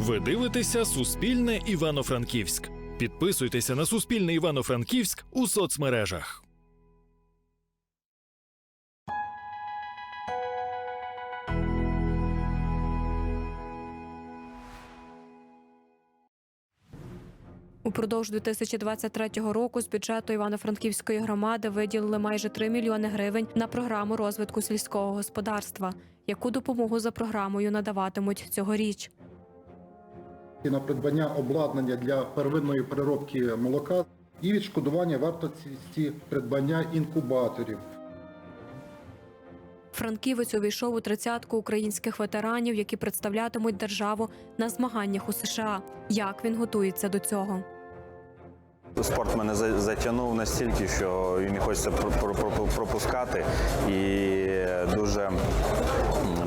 Ви дивитеся Суспільне Івано-Франківськ. Підписуйтеся на Суспільне Івано-Франківськ у соцмережах. Упродовж 2023 року з бюджету Івано-Франківської громади виділили майже 3 мільйони гривень на програму розвитку сільського господарства. Яку допомогу за програмою надаватимуть цьогоріч? І на придбання обладнання для первинної переробки молока і відшкодування вартості придбання інкубаторів. Франківець увійшов у тридцятку українських ветеранів, які представлятимуть державу на змаганнях у США. Як він готується до цього? Спорт мене за- затягнув настільки, що і не хочеться про- про- про- пропускати. І дуже,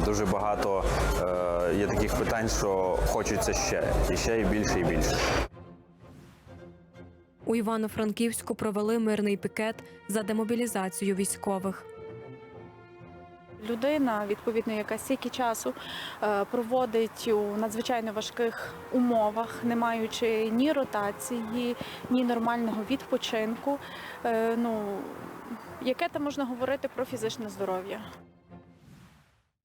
дуже багато е, є таких питань, що хочеться ще, і ще, і більше, і більше. У Івано-Франківську провели мирний пікет за демобілізацію військових. Людина, відповідно, яка стільки часу е, проводить у надзвичайно важких умовах, не маючи ні ротації, ні нормального відпочинку. Е, Ну яке там можна говорити про фізичне здоров'я?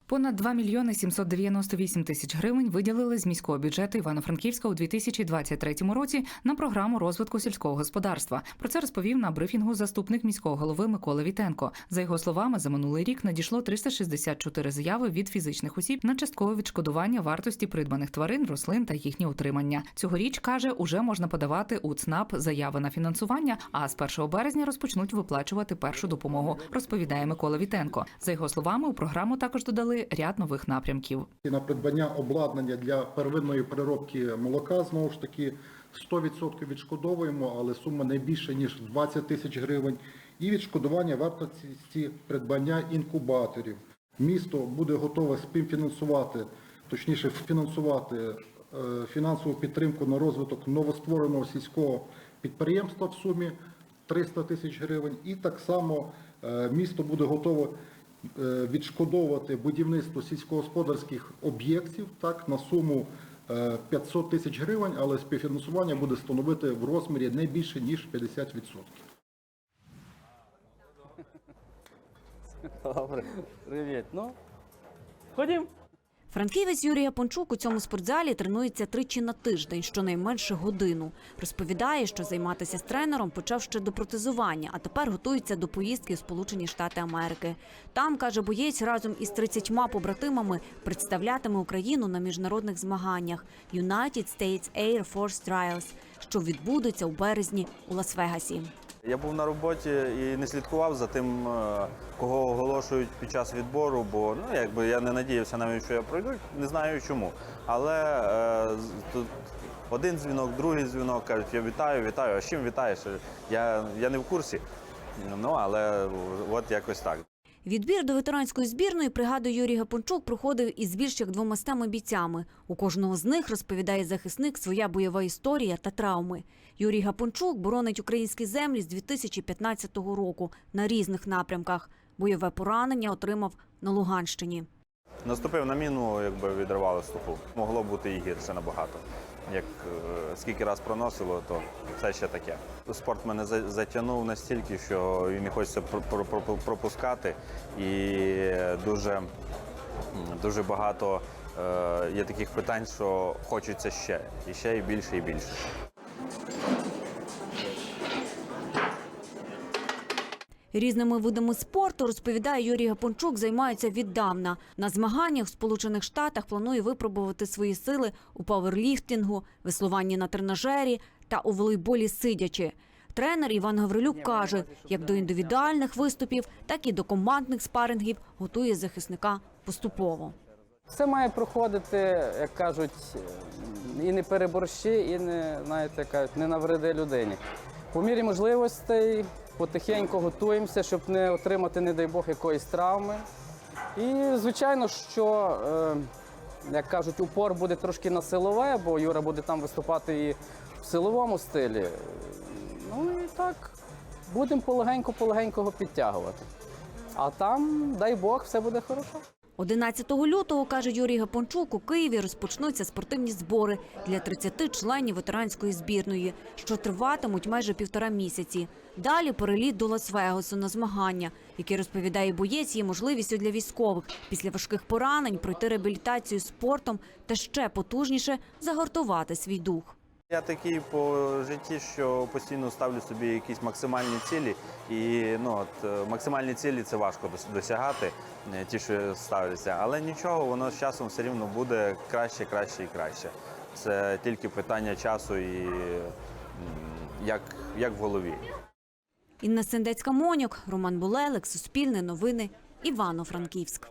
Понад 2 мільйони 798 тисяч гривень виділили з міського бюджету Івано-Франківська у 2023 році на програму розвитку сільського господарства. Про це розповів на брифінгу заступник міського голови Микола Вітенко. За його словами, за минулий рік надійшло 364 заяви від фізичних осіб на часткове відшкодування вартості придбаних тварин, рослин та їхнє утримання. Цьогоріч каже, уже можна подавати у ЦНАП заяви на фінансування. А з 1 березня розпочнуть виплачувати першу допомогу. Розповідає Микола Вітенко. За його словами, у програму також додали ряд нових напрямків. На придбання обладнання для первинної переробки молока знову ж таки 100% відшкодовуємо, але сума не більше ніж 20 тисяч гривень. І відшкодування вартості придбання інкубаторів. Місто буде готове співфінансувати, точніше фінансувати е, фінансову підтримку на розвиток новоствореного сільського підприємства в сумі 300 тисяч гривень. І так само е, місто буде готове відшкодовувати будівництво сільськогосподарських об'єктів так, на суму е, 500 тисяч гривень, але співфінансування буде становити в розмірі не більше, ніж 50%. Добре, привіт. Ну, ходім. Франківець Юрій Япончук у цьому спортзалі тренується тричі на тиждень, щонайменше годину. Розповідає, що займатися з тренером почав ще до протезування, а тепер готується до поїздки в Сполучені Штати Америки. Там каже боєць разом із 30 побратимами представлятиме Україну на міжнародних змаганнях United States Air Force Trials, що відбудуться у березні у Лас-Вегасі. Я був на роботі і не слідкував за тим, е, кого оголошують під час відбору, бо ну якби я не надіявся навіть, що я пройду, не знаю чому. Але е, тут один дзвінок, другий дзвінок кажуть, я вітаю, вітаю. А з чим вітаєш? Я, я не в курсі. Ну але от якось так. Відбір до ветеранської збірної, пригадує Юрій Гапончук, проходив із більш як двомастами бійцями. У кожного з них розповідає захисник своя бойова історія та травми. Юрій Гапончук боронить українські землі з 2015 року на різних напрямках. Бойове поранення отримав на Луганщині. Наступив на міну, якби відривали стопу. Могло бути і гірше набагато. Як е, скільки раз проносило, то це ще таке. Спорт мене за- затягнув настільки, що він не хочеться про- про- про- пропускати. І дуже, дуже багато е, є таких питань, що хочеться ще, і ще, і більше, і більше. Різними видами спорту, розповідає Юрій Гапончук, займаються віддавна. На змаганнях в Сполучених Штатах планує випробувати свої сили у паверліфтингу, веслуванні на тренажері та у волейболі сидячи. Тренер Іван Гаврилюк каже, як до індивідуальних виступів, так і до командних спарингів готує захисника поступово. Все має проходити, як кажуть, і не переборщи, і не, знаєте, кажуть, не навреди людині. По мірі можливостей потихеньку готуємося, щоб не отримати, не дай Бог, якоїсь травми. І, звичайно, що, е, як кажуть, упор буде трошки на силове, бо Юра буде там виступати і в силовому стилі. Ну і так, будемо полегенько-полегенько підтягувати. А там, дай Бог, все буде хорошо. 11 лютого, каже Юрій Гапончук, у Києві розпочнуться спортивні збори для 30 членів ветеранської збірної, що триватимуть майже півтора місяці. Далі переліт до Лас-Вегасу на змагання, які розповідає боєць, є можливістю для військових після важких поранень пройти реабілітацію спортом та ще потужніше загортувати свій дух. Я такий по житті, що постійно ставлю собі якісь максимальні цілі. І ну, от, е, максимальні цілі це важко досягати, е, ті, що ставляться. Але нічого, воно з часом все рівно буде краще, краще і краще. Це тільки питання часу і як, як в голові. Інна Сендецька-Монюк, Роман Булелик, Суспільне новини, Івано-Франківськ.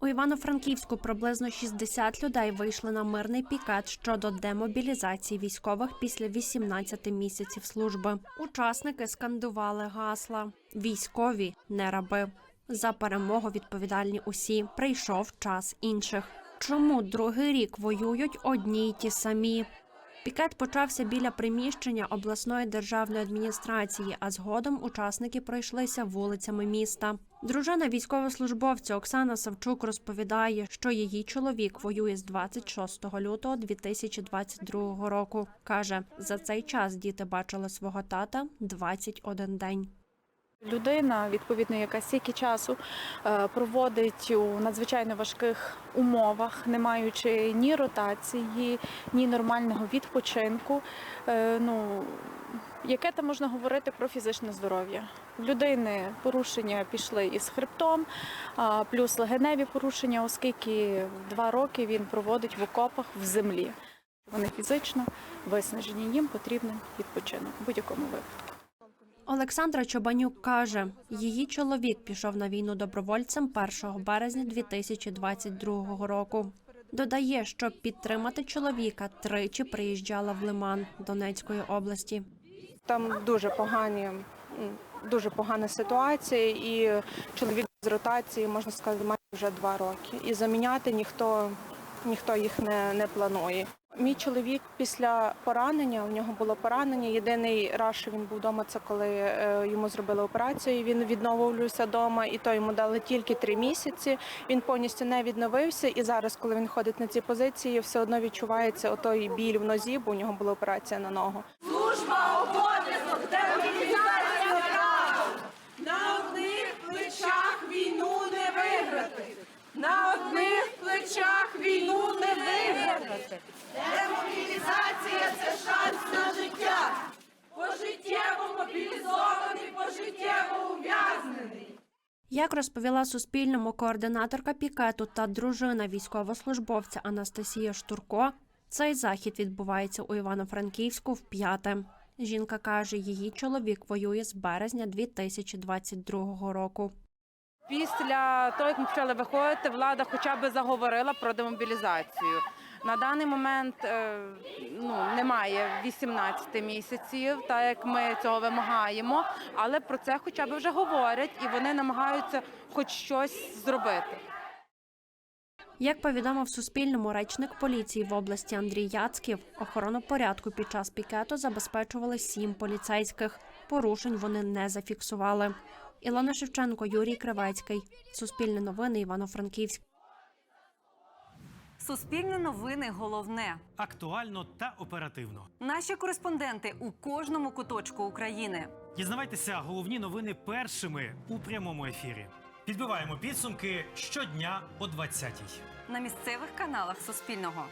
У Івано-Франківську приблизно 60 людей вийшли на мирний пікет щодо демобілізації військових після 18 місяців служби. Учасники скандували гасла: військові не раби. За перемогу відповідальні усі. Прийшов час інших. Чому другий рік воюють одні й ті самі? Пікет почався біля приміщення обласної державної адміністрації, а згодом учасники пройшлися вулицями міста. Дружина військовослужбовця Оксана Савчук розповідає, що її чоловік воює з 26 лютого 2022 року. каже, за цей час діти бачили свого тата 21 день. Людина, відповідно, яка стільки часу е, проводить у надзвичайно важких умовах, не маючи ні ротації, ні нормального відпочинку. Е, Ну, яке там можна говорити про фізичне здоров'я? В людини порушення пішли із хребтом, плюс легеневі порушення, оскільки два роки він проводить в окопах в землі. Вони фізично виснажені, їм потрібен відпочинок в будь-якому випадку. Олександра Чобанюк каже, її чоловік пішов на війну добровольцем 1 березня 2022 року. Додає, щоб підтримати чоловіка, тричі приїжджала в Лиман Донецької області. Там дуже погані, дуже погана ситуація, і чоловік з ротації, можна сказати, має вже два роки. І заміняти ніхто, ніхто їх не, не планує. Мій чоловік після поранення, у нього було поранення. Єдиний раз, що він був вдома, це коли е, йому зробили операцію. і Він відновлювався вдома, і то йому дали тільки три місяці. Він повністю не відновився. І зараз, коли він ходить на ці позиції, все одно відчувається отой біль в нозі, бо у нього була операція на ногу. На Як розповіла Суспільному координаторка пікету та дружина військовослужбовця Анастасія Штурко, цей захід відбувається у Івано-Франківську вп'яте. Жінка каже, її чоловік воює з березня 2022 року. Після того, як ми почали виходити, влада хоча б заговорила про демобілізацію. На даний момент е, ну, немає 18 місяців, так як ми цього вимагаємо, але про це хоча б вже говорять і вони намагаються хоч щось зробити. Як повідомив Суспільному речник поліції в області Андрій Яцьків, охорону порядку під час пікету забезпечували сім поліцейських. Порушень вони не зафіксували. Ілона Шевченко, Юрій Кривецький. Суспільне новини Івано-Франківськ. Суспільне новини головне. Актуально та оперативно. Наші кореспонденти у кожному куточку України. Дізнавайтеся головні новини першими у прямому ефірі. Підбиваємо підсумки щодня о 20-й. На місцевих каналах Суспільного.